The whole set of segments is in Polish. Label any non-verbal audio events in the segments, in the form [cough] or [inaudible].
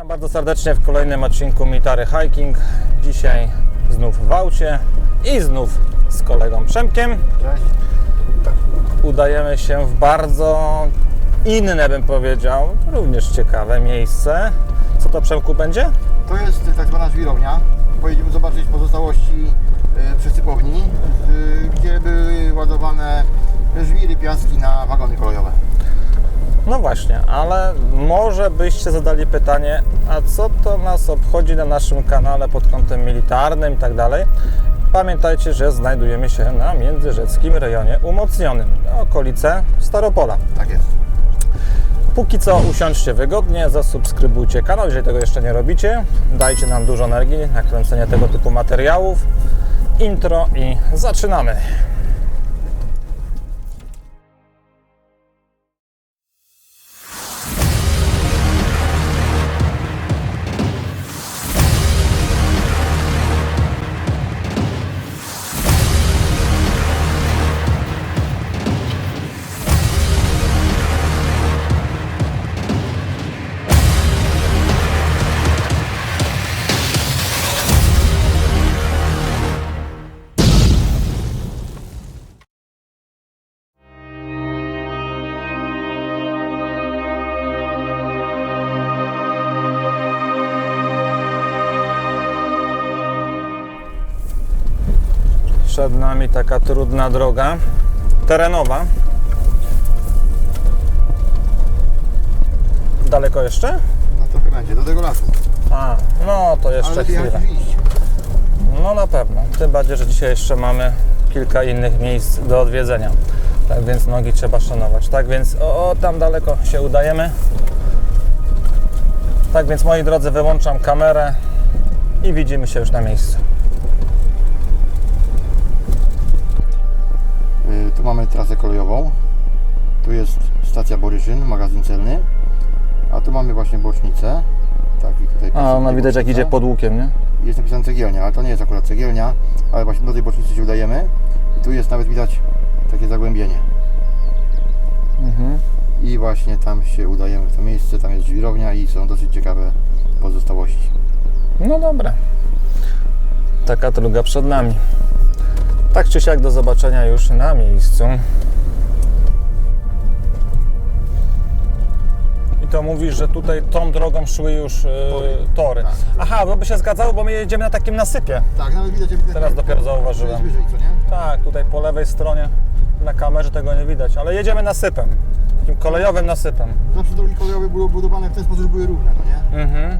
Witam bardzo serdecznie w kolejnym odcinku Mitary Hiking. Dzisiaj znów w aucie i znów z kolegą Przemkiem. Cześć. Udajemy się w bardzo inne, bym powiedział, również ciekawe miejsce. Co to Przemku będzie? To jest tak zwana żwirownia. Pojedziemy zobaczyć pozostałości e, przysypowni, e, gdzie były ładowane żwiry, piaski na wagony kolejowe. No właśnie, ale może byście zadali pytanie, a co to nas obchodzi na naszym kanale pod kątem militarnym i tak dalej? Pamiętajcie, że znajdujemy się na międzyrzeckim rejonie umocnionym, okolice Staropola. Tak jest. Póki co usiądźcie wygodnie, zasubskrybujcie kanał, jeżeli tego jeszcze nie robicie. Dajcie nam dużo energii na kręcenie tego typu materiałów. Intro i zaczynamy. Przed nami taka trudna droga, terenowa. Daleko jeszcze? No trochę będzie, do tego lasu. A, no to jeszcze Ale chwilę. No na pewno. Tym bardziej, że dzisiaj jeszcze mamy kilka innych miejsc do odwiedzenia. Tak więc nogi trzeba szanować. Tak więc o, tam daleko się udajemy. Tak więc moi drodzy, wyłączam kamerę i widzimy się już na miejscu. Tu mamy trasę kolejową. Tu jest stacja Boryszyn, magazyn celny. A tu mamy właśnie bocznicę. Tak, i tutaj A ona widać jak idzie pod łukiem, nie? Jest napisane cegielnia, ale to nie jest akurat cegielnia, ale właśnie do tej bocznicy się udajemy. I tu jest nawet widać takie zagłębienie. Mhm. I właśnie tam się udajemy w to miejsce, tam jest żwirownia i są dosyć ciekawe pozostałości. No dobra. Taka druga przed nami. Tak czy siak do zobaczenia już na miejscu. I to mówisz, że tutaj tą drogą szły już yy, Tory. tory. Tak. Aha, bo by się zgadzało, bo my jedziemy na takim nasypie. Tak, nawet widać ewidentnie. Teraz dopiero zauważyłem. wyżej, co nie? Tak, tutaj po lewej stronie na kamerze tego nie widać, ale jedziemy nasypem. Takim kolejowym nasypem. Zawsze drogi kolejowe były budowane w ten sposób, że były równe, no nie? Mhm.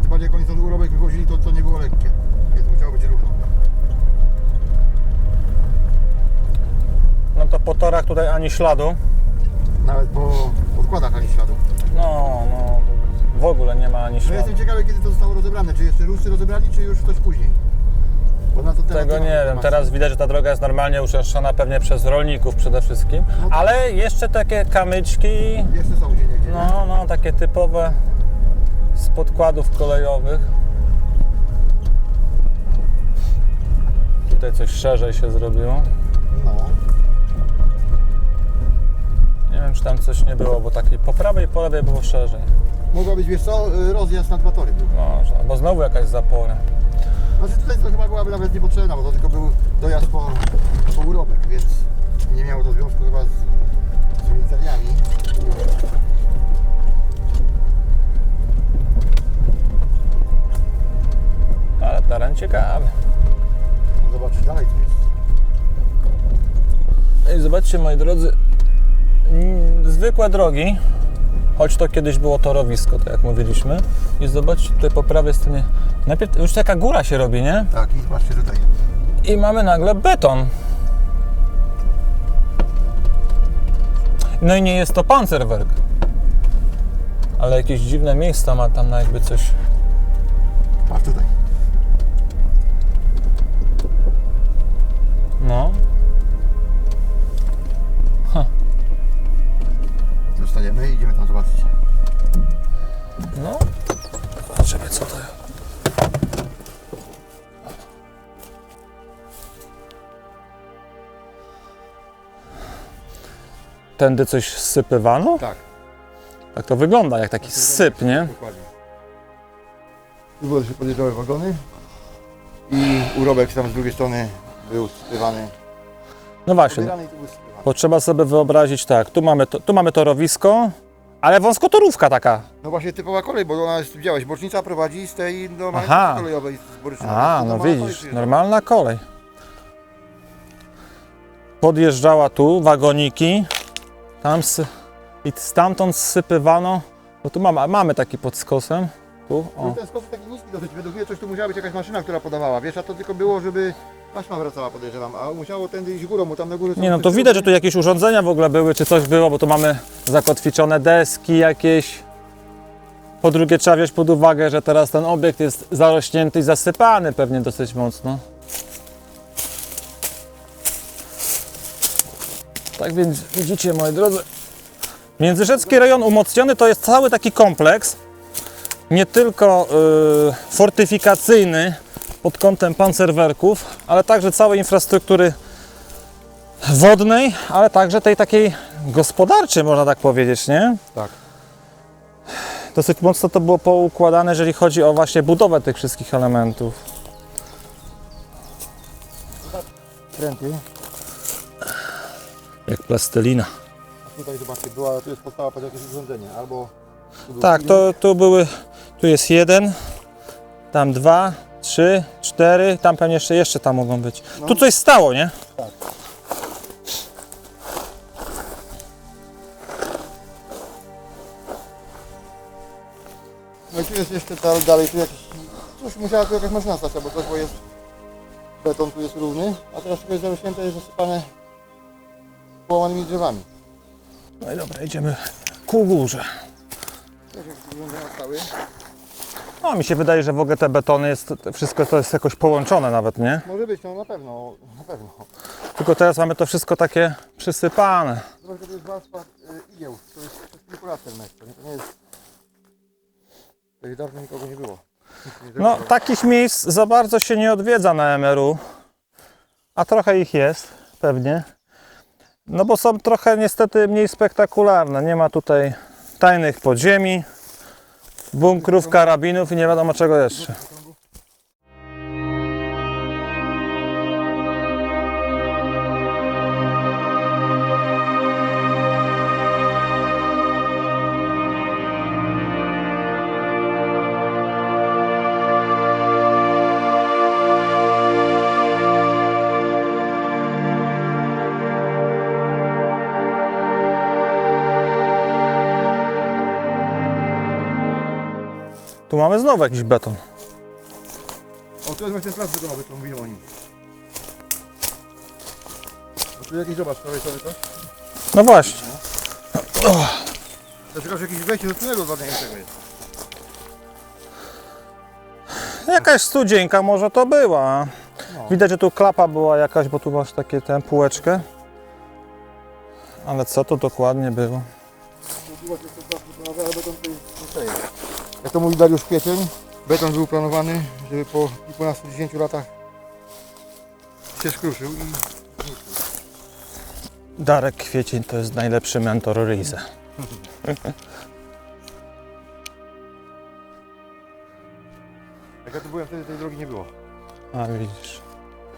Tym bardziej jak oni ten urobek wywozili, to, to nie było lekkie. Musiało być równo. No to po torach tutaj ani śladu. Nawet po podkładach ani śladu. No, no, w ogóle nie ma ani No śladu. jestem ciekawy, kiedy to zostało rozebrane. Czy jeszcze Ruscy rozebrali, czy już ktoś później? Bo na to temat Tego mam nie wiem. informacji. Teraz widać, że ta droga jest normalnie uczęszczana pewnie przez rolników przede wszystkim. No tak. Ale jeszcze takie kamyczki, Jeszcze są gdzie nie? no, no, takie typowe z podkładów kolejowych. Tutaj coś szerzej się zrobiło. No. Nie wiem, czy tam coś nie było, bo takiej po prawej i po lewej było szerzej. Mogła być, wiesz co, rozjazd na dwa tory był. Może, albo znowu jakaś zapora. Znaczy tutaj to chyba byłaby nawet niepotrzebna, bo to tylko był dojazd po, po urobek, więc nie miało to związku chyba z, z militariami. Ale teren ciekawy. Zobaczysz dalej co jest. I zobaczcie, moi drodzy, zwykłe drogi, choć to kiedyś było torowisko, tak jak mówiliśmy. I zobaczcie tutaj po prawej stronie, najpierw już taka góra się robi, nie? Tak, i patrzcie tutaj. I mamy nagle beton. No i nie jest to pancerwerk. Ale jakieś dziwne miejsca ma tam na jakby coś. Patrz tutaj. Tam zobaczyć. No. Zobaczymy co to jest. Tędy coś sypywano? Tak. Tak to wygląda, jak taki syp, nie? Dokładnie. Tu były się podjeżdżały wagony i urobek tam z drugiej strony był sypywany. No właśnie, Pobierany i tu był sypywany. bo trzeba sobie wyobrazić tak, tu mamy, to, tu mamy torowisko, ale wąskotorówka taka. No właśnie typowa kolej, bo ona jest, widziałeś, bocznica prowadzi z tej normalnej Aha. kolejowej z Boryczyna. A, no kolej widzisz, normalna kolej. Podjeżdżała tu, wagoniki, tam sy- i stamtąd zsypywano, bo tu mamy, mamy taki pod skosem, tu, Był o. ten sposób taki niski dosyć, według mnie coś tu musiała być jakaś maszyna, która podawała, wiesz, a to tylko było, żeby taśma wracała podejrzewam, a musiało tędy iść górą, bo tam na górze są Nie no, te to widać, że tu jakieś urządzenia w ogóle były, czy coś było, bo tu mamy zakotwiczone deski jakieś. Po drugie trzeba wziąć pod uwagę, że teraz ten obiekt jest zarośnięty i zasypany pewnie dosyć mocno. Tak więc widzicie, moi drodzy, Międzyrzecki rejon umocniony to jest cały taki kompleks, nie tylko y, fortyfikacyjny pod kątem pancerwerków, ale także całej infrastruktury wodnej, ale także tej takiej gospodarczej, można tak powiedzieć, nie? Tak. Dosyć mocno to było poukładane, jeżeli chodzi o właśnie budowę tych wszystkich elementów. Kręty, Jak plastelina. a tutaj zobaczcie, była, tu jest podstawa pod jakieś urządzenie, albo... Tak, to tu były, tu jest jeden, tam dwa, trzy, cztery, tam pewnie jeszcze, jeszcze tam mogą być. No. Tu coś stało, nie? No i tu jest jeszcze ta, dalej, tu jakiś... Coś musiała tu jakaś maszyna stać, bo coś, bo jest... Beton tu jest równy, a teraz tylko jest zarośnięte, jest zasypane połamanymi drzewami. No i dobra, idziemy ku górze. Też jakieś urządzenia stały. No, mi się wydaje, że w ogóle te betony, jest, wszystko to jest jakoś połączone nawet, nie? Może być, no na pewno, na pewno. Tylko teraz mamy to wszystko takie przysypane. Zobacz, to jest warstwa y, igieł, to jest, to jest raz ten mecz, to nie, to nie jest... Tutaj dawno nikogo nie było. Nikt nie No, zrobił. takich miejsc za bardzo się nie odwiedza na MRU, a trochę ich jest, pewnie. No bo są trochę niestety mniej spektakularne. Nie ma tutaj tajnych podziemi, bunkrów, karabinów i nie wiadomo czego jeszcze. Tu mamy znowu jakiś beton. O, tu jest właśnie plac betonowy, co mówiłem o nim. O, tu jakiś, zobacz, prawej strony coś. No właśnie. To jest tylko jakieś wejście do tunelu zwadniającego jest. Jakaś studzienka może to była. No. Widać, że tu klapa była jakaś, bo tu masz takie tę półeczkę. Ale co to dokładnie było? Tu właśnie jest ten plac betonowy, ale beton tutaj zostaje. Jak to mówi Dariusz Kwiecień, beton był planowany, żeby po kilkunastu, dziesięciu latach się skruszył i Darek Kwiecień to jest najlepszy mentor Rize. [laughs] jak ja tu byłem wtedy tej drogi nie było. A widzisz.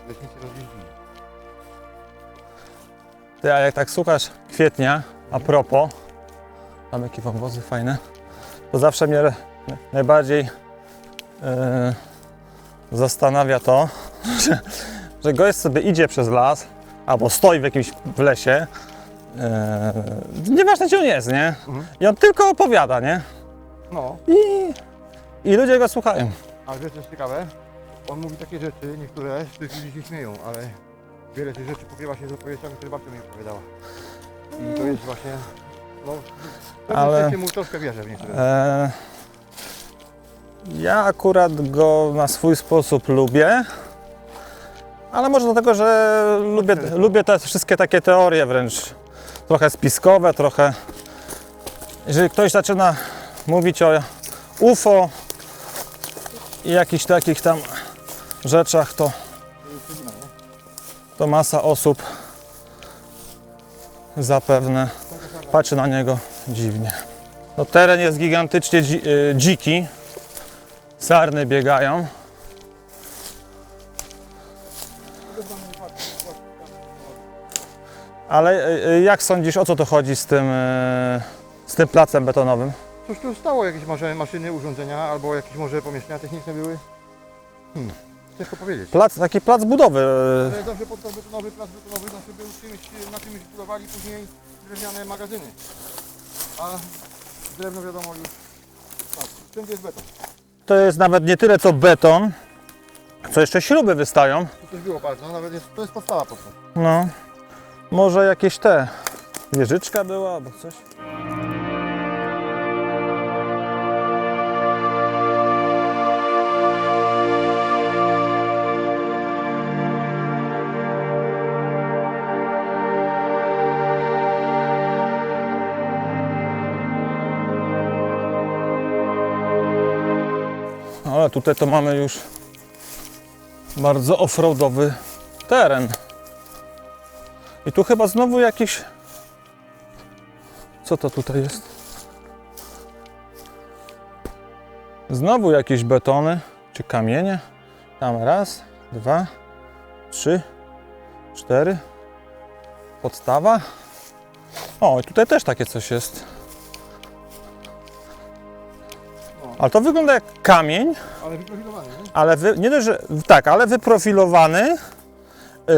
Leśnicy rozjeździli. Ty, a jak tak słuchasz kwietnia, a propos, tam jakie wąwozy fajne, to zawsze mnie najbardziej e, zastanawia to, [laughs] że, że gość sobie idzie przez las, albo stoi w jakimś w lesie, e, nieważne gdzie on jest, nie? Mhm. I on tylko opowiada, nie? No, I, I ludzie go słuchają. ale wiesz co jest ciekawe? On mówi takie rzeczy, niektóre, z których ludzie się śmieją, ale wiele tych rzeczy pokrywa się z opowieściami, które babcia mi opowiadała. I to jest właśnie, no, Ale- ale... mu troszkę wierzę w niektóre. E, ja akurat go na swój sposób lubię, ale może dlatego, że lubię, lubię te wszystkie takie teorie wręcz trochę spiskowe, trochę. Jeżeli ktoś zaczyna mówić o UFO i jakichś takich tam rzeczach, to, to masa osób zapewne patrzy na niego dziwnie. No, teren jest gigantycznie dzi y, dziki. Sarny biegają. Ale y, y, jak sądzisz, o co to chodzi z tym, y, z tym placem betonowym? Coś tu stało, jakieś może maszyny, urządzenia, albo jakieś może pomieszczenia techniczne były. Hmm. Ciężko powiedzieć. Plac, taki plac budowy. y, Ale zawsze podczas betonowy, plac betonowy zawsze był czymś, na czymś budowali później drewniane magazyny. A drewno wiadomo już, tak, wszędzie jest beton. To jest nawet nie tyle co beton, co jeszcze śruby wystają. Coś było bardzo, no nawet jest, to jest podstawa po prostu. No, może jakieś te wieżyczka była albo coś. Tutaj to mamy już bardzo offroadowy teren. I tu chyba znowu jakiś. Co to tutaj jest? Znowu jakieś betony czy kamienie. Tam raz, dwa, trzy, cztery. Podstawa. O, i tutaj też takie coś jest. Ale to wygląda jak kamień, Ale wyprofilowany, nie? ale wy, nie dość, że tak, ale wyprofilowany. Yy,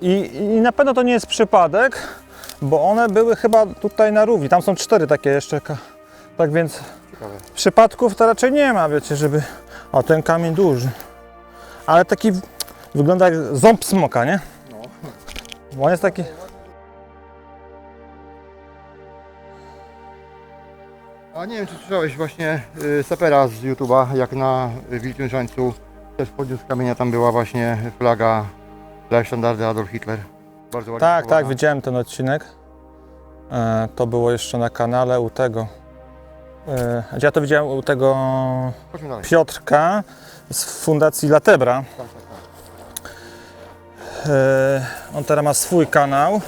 i, I na pewno to nie jest przypadek, bo one były chyba tutaj na równi. Tam są cztery takie jeszcze. Tak więc Ciekawe. przypadków to raczej nie ma, wiecie, żeby. O, ten kamień duży. Ale taki wygląda jak ząb smoka, nie? No. Bo on jest taki. A nie wiem, czy słyszałeś właśnie y, sapera z YouTube'a, jak na Wilczym Żańcu też podniósł kamienia, tam była właśnie flaga dla sztandardy Adolf Hitler. Bardzo ładnie Tak, tak, widziałem ten odcinek. E, to było jeszcze na kanale u tego. E, ja to widziałem u tego Chodźmy dalej. Piotrka z Fundacji Latebra. Tak, tak, tak. E, on teraz ma swój kanał.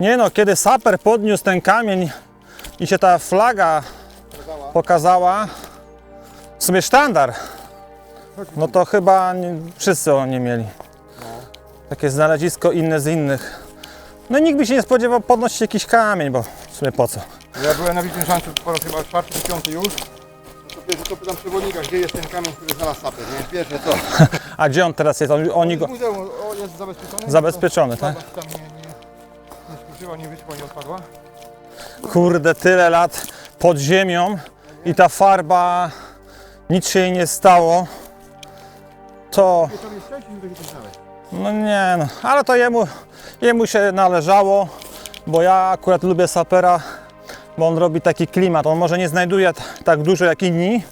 Nie no, kiedy saper podniósł ten kamień i się ta flaga Pokazała. w sumie sztandar, no to chyba nie, wszyscy o nie mieli. Takie znalezisko inne z innych. No i nikt by się nie spodziewał podnosić jakiś kamień, bo w sumie po co? Ja byłem na Żańcu po raz chyba czwarty czy piąty już. No to to pytam przewodnika, gdzie jest ten kamień, który znalazł saper, nie? Pierwsze co? [laughs] A gdzie on teraz jest? On, oni go... Muzeum o, jest zabezpieczony. Zabezpieczony, To tak? tam nie, nie, nie skurczyła, nie wyschła, nie odpadła. Kurde, tyle lat pod ziemią i ta farba, nic się jej nie stało. To, no nie no, ale to jemu, jemu się należało, bo ja akurat lubię sapera, bo on robi taki klimat. On może nie znajduje tak dużo jak inni,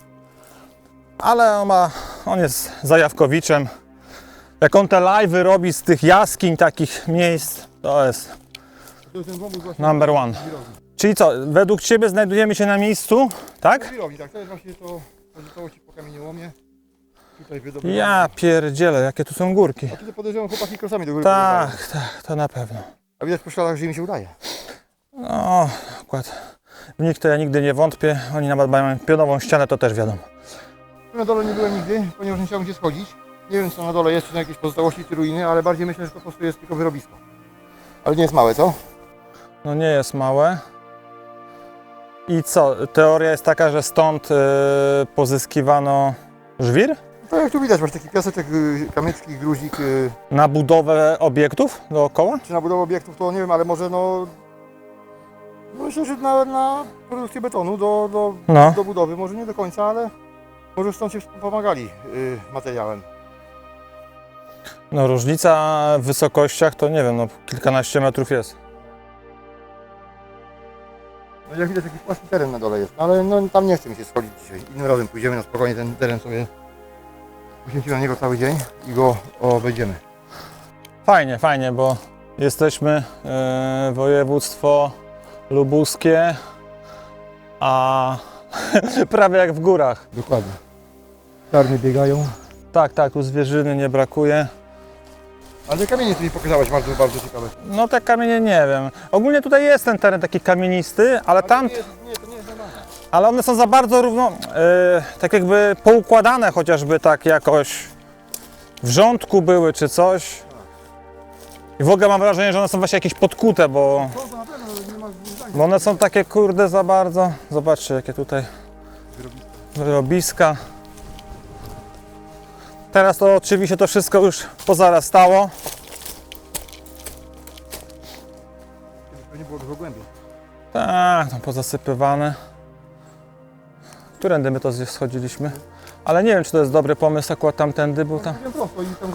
ale on ma, on jest zajawkowiczem. Jak on te live'y robi z tych jaskiń, takich miejsc, to jest number one. Czyli co, według Ciebie znajdujemy się na miejscu, tak? Wirowni, tak. To jest właśnie to pozostałości po kamieniołomie. Tutaj wydobyłem. Ja pierdzielę, jakie tu są górki. A tutaj podejrzewam chłopaki krosami do góry. Tak, tak, to na pewno. A widać po śladach, że im się udaje. No, akurat w nich to ja nigdy nie wątpię. Oni nawet mają pionową ścianę, to też wiadomo. Na dole nie byłem nigdy, ponieważ nie chciałem gdzie schodzić. Nie wiem co na dole jest, czy na jakieś pozostałości, czy ruiny, ale bardziej myślę, że to po prostu jest tylko wyrobisko. Ale nie jest małe, co? No nie jest małe. I co, teoria jest taka, że stąd y, pozyskiwano żwir To jak tu widać, masz taki piaseczek, y, kamyczki, gruzik, y, na budowę obiektów dookoła? czy na budowę obiektów, to nie wiem, ale może no... no myślę, że na, na produkcję betonu do, do, No. do budowy, może nie do końca, ale może stąd się pomagali y, materiałem. No różnica w wysokościach to nie wiem, no kilkanaście metrów jest. No jak widać, jakiś płaski teren na dole jest, ale no, tam nie chce mi się schodzić dzisiaj. Innym razem pójdziemy na spokojnie ten teren sobie poświęcimy na niego cały dzień i go obejdziemy. Fajnie, fajnie, bo jesteśmy e, województwo lubuskie, a [laughs] prawie jak w górach. Dokładnie. Czarny biegają. Tak, tak, tu zwierzyny nie brakuje. Ale te kamienie, które mi pokazałeś, bardzo, bardzo ciekawe. No te kamienie nie wiem. Ogólnie tutaj jest ten teren taki kamienisty, ale tam, Nie, nie, to nie jest ale one są za bardzo równo, e, tak jakby poukładane chociażby tak jakoś w rządku były czy coś. I w ogóle mam wrażenie, że one są właśnie jakieś podkute, bo, To, to na pewno nie ma zdania. bo one są takie kurde za bardzo. Zobaczcie jakie tutaj wyrobiska. Teraz to oczywiście to wszystko już pozarastało. To nie było dużo głębiej. Tak, no pozasypywane. Którędy my to schodziliśmy? Ale nie wiem, czy to jest dobry pomysł akurat tamtędy, bo tam... Wiem prosto i tam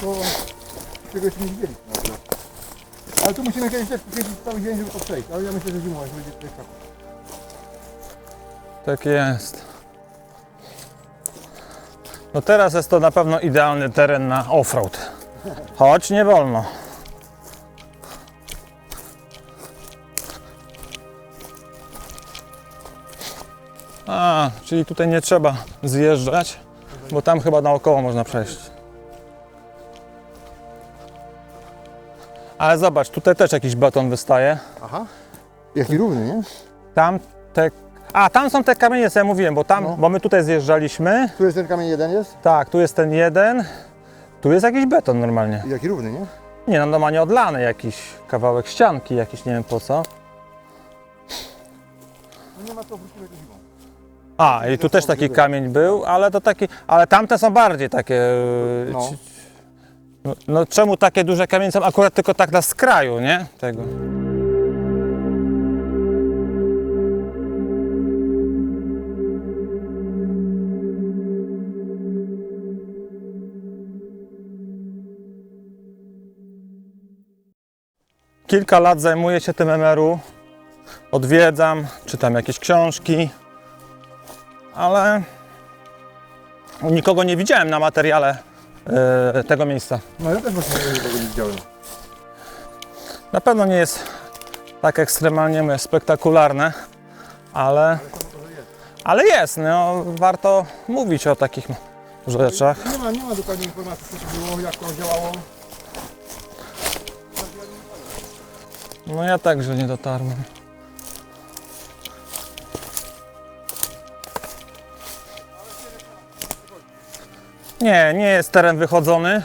to, czego jeszcze nie akurat. Ale tu musimy kiedyś też poświęcić cały dzień, żeby to przejść. Ale ja myślę, że zimą, będzie tutaj tak. Tak jest. No teraz jest to na pewno idealny teren na offroad. Choć nie wolno. A, czyli tutaj nie trzeba zjeżdżać, bo tam chyba naokoło można przejść. Ale zobacz, tutaj też jakiś beton wystaje. Aha. Jaki równy, nie? Tam te. A, tam są te kamienie, co ja mówiłem, bo tam, No. bo my tutaj zjeżdżaliśmy. Tu jest ten kamień jeden jest? Tak, tu jest ten jeden. Tu jest jakiś beton normalnie. I jaki równy, nie? Nie, no normalnie odlany jakiś kawałek ścianki, jakiś nie wiem po co. No nie ma co wrócimy do zimą. A, i tu też taki kamień był, ale to taki, ale tamte są bardziej takie. yy, No. ci- No, no czemu takie duże kamienie są akurat tylko tak na skraju, nie? Tego. Kilka lat zajmuję się tym MR-u. Odwiedzam, czytam jakieś książki, ale nikogo nie widziałem na materiale e, tego miejsca. No ja też właśnie tego nie widziałem. Na pewno nie jest tak ekstremalnie mówię, spektakularne, ale, ale jest. No, warto mówić o takich rzeczach. Nie ma, nie ma dokładnej informacji, co to było, jak to działało. No ja także nie dotarłem. Nie, nie jest teren wychodzony.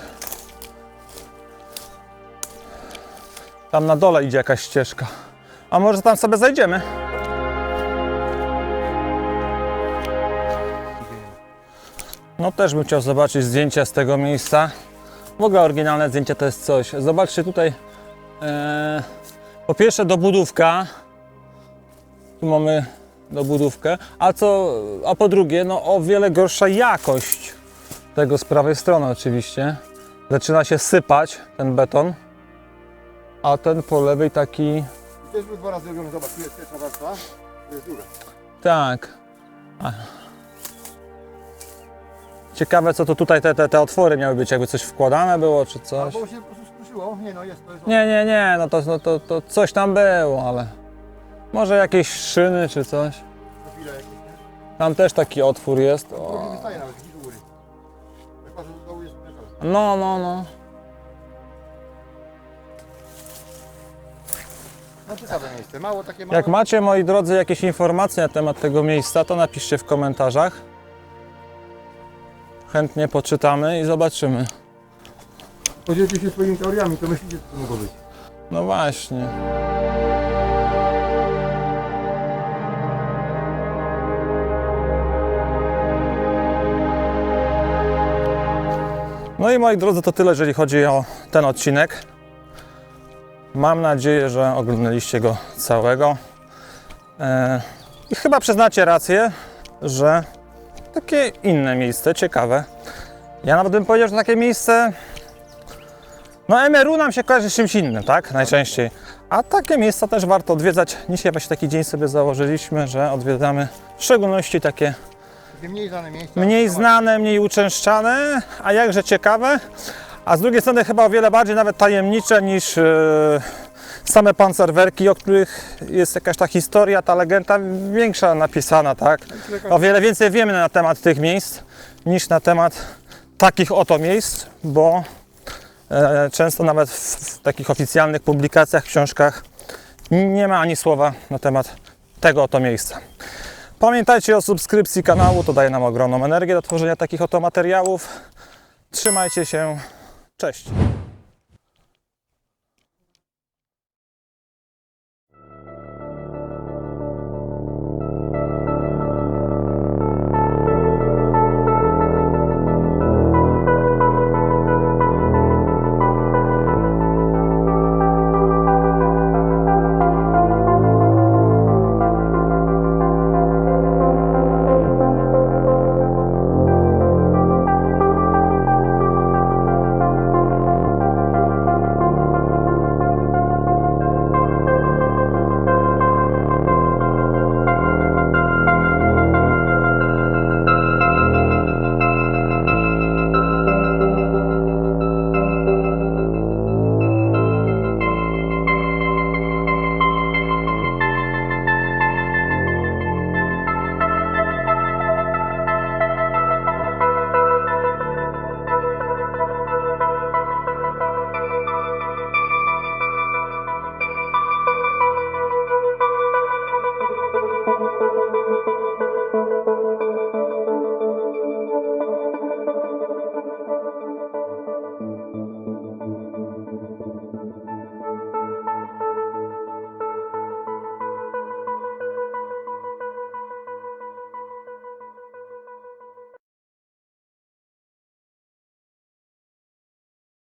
Tam na dole idzie jakaś ścieżka. A może tam sobie zajdziemy? No też bym chciał zobaczyć zdjęcia z tego miejsca. W ogóle oryginalne zdjęcia to jest coś. Zobaczcie tutaj. E, po pierwsze dobudówka. Tu mamy dobudówkę. A co, a po drugie, no o wiele gorsza jakość tego z prawej strony oczywiście. Zaczyna się sypać ten beton. A ten po lewej taki, też był dwa razy robiony, zobacz, tu jest pierwsza warstwa, tu jest druga. tak. A. Ciekawe co to tutaj te, te, te otwory miały być, jakby coś wkładane było czy coś. Albo się po prostu nie no jest, to jest... Nie, nie, nie, no to, no to, to coś tam było, ale może jakieś szyny czy coś. Jakieś, nie? Tam też taki otwór jest. O. nie wystaje nawet, gdzieś u góry. Jak patrzę do dołu jest metal. No, no, no. No ciekawe miejsce, mało takie małe. Jak macie, moi drodzy, jakieś informacje na temat tego miejsca, to napiszcie w komentarzach. Chętnie poczytamy i zobaczymy. Podzielcie się swoimi teoriami, to myślicie, co to mogło być. No właśnie. No i moi drodzy, to tyle, jeżeli chodzi o ten odcinek. Mam nadzieję, że oglądaliście go całego. E, I chyba przyznacie rację, że takie inne miejsce, ciekawe. Ja nawet bym powiedział, że takie miejsce no MRU nam się kojarzy z czymś innym, tak? Najczęściej. A takie miejsca też warto odwiedzać. Dzisiaj właśnie taki dzień sobie założyliśmy, że odwiedzamy w szczególności takie mniej znane miejsca. mniej znane, mniej uczęszczane, a jakże ciekawe. A z drugiej strony chyba o wiele bardziej nawet tajemnicze niż e, same pancerwerki, o których jest jakaś ta historia, ta legenda większa napisana, tak? O wiele więcej wiemy na temat tych miejsc niż na temat takich oto miejsc, bo Często nawet w, w takich oficjalnych publikacjach, książkach nie ma ani słowa na temat tego oto miejsca. Pamiętajcie o subskrypcji kanału, to daje nam ogromną energię do tworzenia takich oto materiałów. Trzymajcie się, cześć!